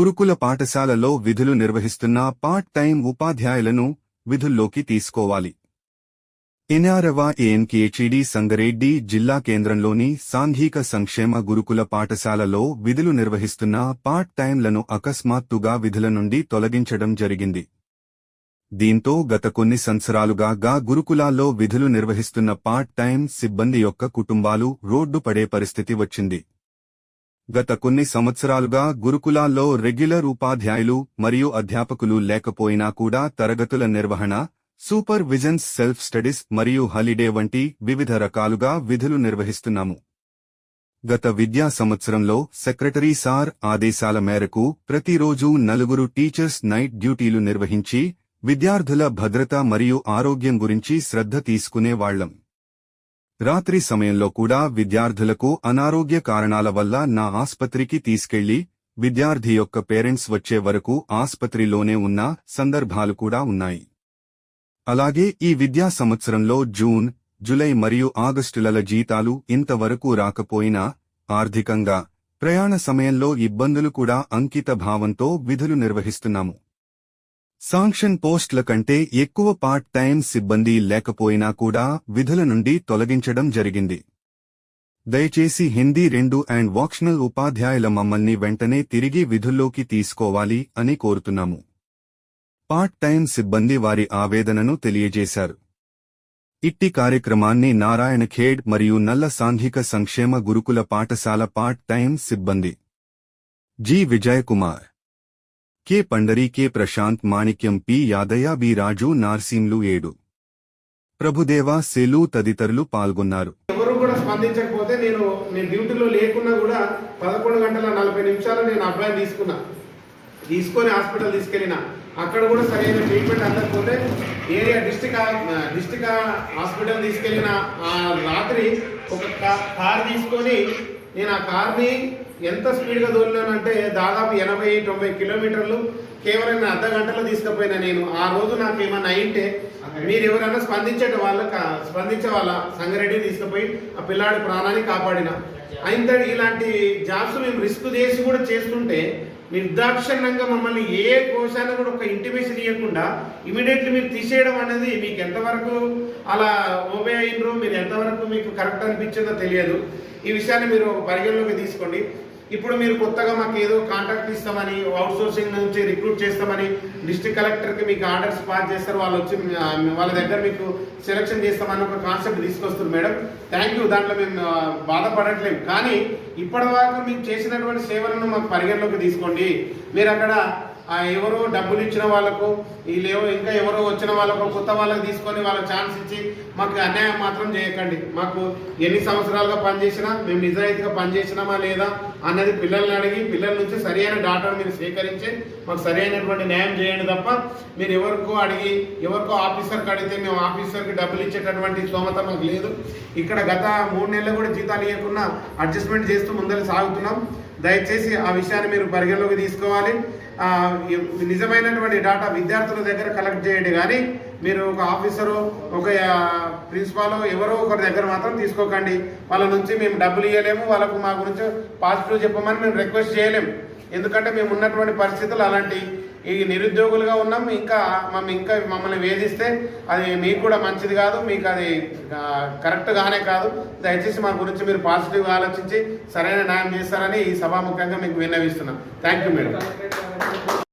గురుకుల పాఠశాలలో విధులు నిర్వహిస్తున్న పార్ట్ టైం ఉపాధ్యాయులను విధుల్లోకి తీసుకోవాలి. ఎన్ఆర్వ ఏఎన్కేహెచ్డి సంగరెడ్డి జిల్లా కేంద్రంలోని సాంఘిక సంక్షేమ గురుకుల పాఠశాలలో విధులు నిర్వహిస్తున్న పార్ట్ టైంలను అకస్మాత్తుగా విధుల నుండి తొలగించడం జరిగింది. దీంతో గత కొన్ని సంవత్సరాలుగా గా గురుకులాల్లో విధులు నిర్వహిస్తున్న పార్ట్ టైం సిబ్బంది యొక్క కుటుంబాలు రోడ్డు పడే పరిస్థితి వచ్చింది. గత కొన్ని సంవత్సరాలుగా గురుకులాల్లో రెగ్యులర్ ఉపాధ్యాయులు మరియు అధ్యాపకులు లేకపోయినా కూడా తరగతుల నిర్వహణ సూపర్ విజన్స్ సెల్ఫ్ స్టడీస్ మరియు హాలిడే వంటి వివిధ రకాలుగా విధులు నిర్వహిస్తున్నాము. గత విద్యా సంవత్సరంలో సెక్రటరీ సార్ ఆదేశాల మేరకు ప్రతిరోజూ నలుగురు టీచర్స్ నైట్ డ్యూటీలు నిర్వహించి విద్యార్థుల భద్రత మరియు ఆరోగ్యం గురించి శ్రద్ధ తీసుకునేవాళ్ళం రాత్రి సమయంలో కూడా విద్యార్థులకు అనారోగ్య కారణాల వల్ల నా ఆస్పత్రికి తీసుకెళ్ళి విద్యార్థి యొక్క పేరెంట్స్ వచ్చే వరకు ఆస్పత్రిలోనే ఉన్న సందర్భాలు కూడా ఉన్నాయి. అలాగే ఈ విద్యా సంవత్సరంలో జూన్ జులై మరియు ఆగస్టుల జీతాలు ఇంతవరకు రాకపోయినా ఆర్థికంగా ప్రయాణ సమయంలో ఇబ్బందులు కూడా అంకిత భావంతో విధులు నిర్వహిస్తున్నాము. సాంక్షన్ పోస్టుల కంటే ఎక్కువ పార్ట్ టైం సిబ్బంది లేకపోయినా కూడా విధుల నుండి తొలగించడం జరిగింది. దయచేసి హిందీ రెండు అండ్ వాక్షనల్ ఉపాధ్యాయుల మమ్మల్ని వెంటనే తిరిగి విధుల్లోకి తీసుకోవాలి అని కోరుతున్నాము. పార్ట్ టైం సిబ్బంది వారి ఆవేదనను తెలియజేశారు. ఇట్టి కార్యక్రమాన్ని నారాయణ ఖేడ్ మరియు నల్ల సాంఘిక సంక్షేమ గురుకుల పాఠశాల పార్ట్ టైం సిబ్బంది. G. Vijayakumar. K Pandari K Prashanth Manikyam P Yadaiah B Raju Narsimlu ఏడు. ప్రభుదేవ సెలు తదితరులు పాల్గొన్నారు. ఎవరు కూడా స్పందించకపోతే నేను నేను డ్యూటీలో లేకున్నా కూడా పదకొండు గంటల నలభై నిమిషాలు నేను అబ్బాయిని తీసుకున్నా. తీసుకొని హాస్పిటల్ తీసుకెళ్ళిన. అక్కడ కూడా సరైన ట్రీట్మెంట్ అందకపోతే ఏరియా డిస్టిక్ డిస్టిక్ హాస్పిటల్ తీసుకెళ్ళిన ఆ రాత్రి ఒక కార్ తీసుకొని నేను ఆ కార్ని ఎంత స్పీడ్గా తోలినానంటే దాదాపు ఎనభై తొంభై కిలోమీటర్లు కేవలం నేను అర్ధ గంటలో తీసుకుపోయినా నేను. ఆ రోజు నాకు ఏమన్నా అయింటే మీరు ఎవరైనా స్పందించే వాళ్ళ స్పందించే వాళ్ళ సంగారెడ్డి తీసుకుపోయి ఆ పిల్లాడి ప్రాణాన్ని కాపాడిన. అయిన ఇలాంటి జాబ్స్ మేము రిస్క్ చేసి కూడా చేస్తుంటే నిర్దాక్షిణ్యంగా మమ్మల్ని ఏ కోశాన్ని కూడా ఒక ఇంటిమేషన్ ఇవ్వకుండా ఇమీడియట్లీ మీరు తీసేయడం అనేది మీకు ఎంతవరకు అలా ఓబే అయినరో మీరు ఎంతవరకు మీకు కరెక్ట్ అనిపించిందో తెలియదు. ఈ విషయాన్ని మీరు పరిగణలోకి తీసుకోండి. ఇప్పుడు మీరు కొత్తగా మాకు ఏదో కాంట్రాక్ట్ ఇస్తామని అవుట్ సోర్సింగ్ నుంచి రిక్రూట్ చేస్తామని డిస్ట్రిక్ట్ కలెక్టర్కి మీకు ఆర్డర్స్ పాస్ చేస్తారు వాళ్ళు వచ్చి వాళ్ళ దగ్గర మీకు సెలెక్షన్ చేస్తామని ఒక కాన్సెప్ట్ తీసుకొస్తారు మేడం. థ్యాంక్ యూ దాంట్లో మేము బాధపడట్లేము కానీ ఇప్పటివరకు మీకు చేసినటువంటి సేవలను మాకు పరిగణలోకి తీసుకోండి. మీరు అక్కడ ఆ ఎవరో డబ్బులు ఇచ్చిన వాళ్ళకు వీళ్ళేవో ఇంకా ఎవరో వచ్చిన వాళ్ళకు కొత్త వాళ్ళకి తీసుకొని వాళ్ళకి ఛాన్స్ ఇచ్చి మాకు అన్యాయం మాత్రం చేయకండి. మాకు ఎన్ని సంవత్సరాలుగా పనిచేసినా మేము నిజాయితీగా పనిచేసినామా లేదా అన్నది పిల్లల్ని అడిగి పిల్లల నుంచి సరైన డాటాను మీరు సేకరించి మాకు సరైనటువంటి న్యాయం చేయండి తప్ప మీరు ఎవరికో అడిగి ఎవరికో ఆఫీసర్కి అడిగితే మేము ఆఫీసర్కి డబ్బులు ఇచ్చేటటువంటి స్తోమత మాకు లేదు. ఇక్కడ గత మూడు నెలలు కూడా జీతాలు ఇవ్వకుండా అడ్జస్ట్మెంట్ చేస్తూ ముందర సాగుతున్నాం. దయచేసి ఆ విషయాన్ని మీరు పరిగణలోకి తీసుకోవాలి. నిజమైనటువంటి డాటా విద్యార్థుల దగ్గర కలెక్ట్ చేయండి. కానీ మీరు ఒక ఆఫీసరు ఒక ప్రిన్సిపాల్ ఎవరో ఒకరి దగ్గర మాత్రం తీసుకోకండి. వాళ్ళ నుంచి మేము డబ్బులు ఇవ్వలేము వాళ్ళకు మా గురించి పాజిటివ్ చెప్పమని మేము రిక్వెస్ట్ చేయలేము. ఎందుకంటే మేము ఉన్నటువంటి పరిస్థితులు అలాంటి ఈ నిరుద్యోగులుగా ఉన్నాం ఇంకా మమ్మల్ని ఇంకా మమ్మల్ని వేధిస్తే అది మీకు కూడా మంచిది కాదు మీకు అది కరెక్ట్గానే కరెక్ట్ గానే కాదు. దయచేసి మా గురించి మీరు పాజిటివ్గా ఆలోచించి సరైన న్యాయం చేస్తారని ఈ సభాముఖంగా మీకు విన్నవిస్తున్నాం. Thank you madam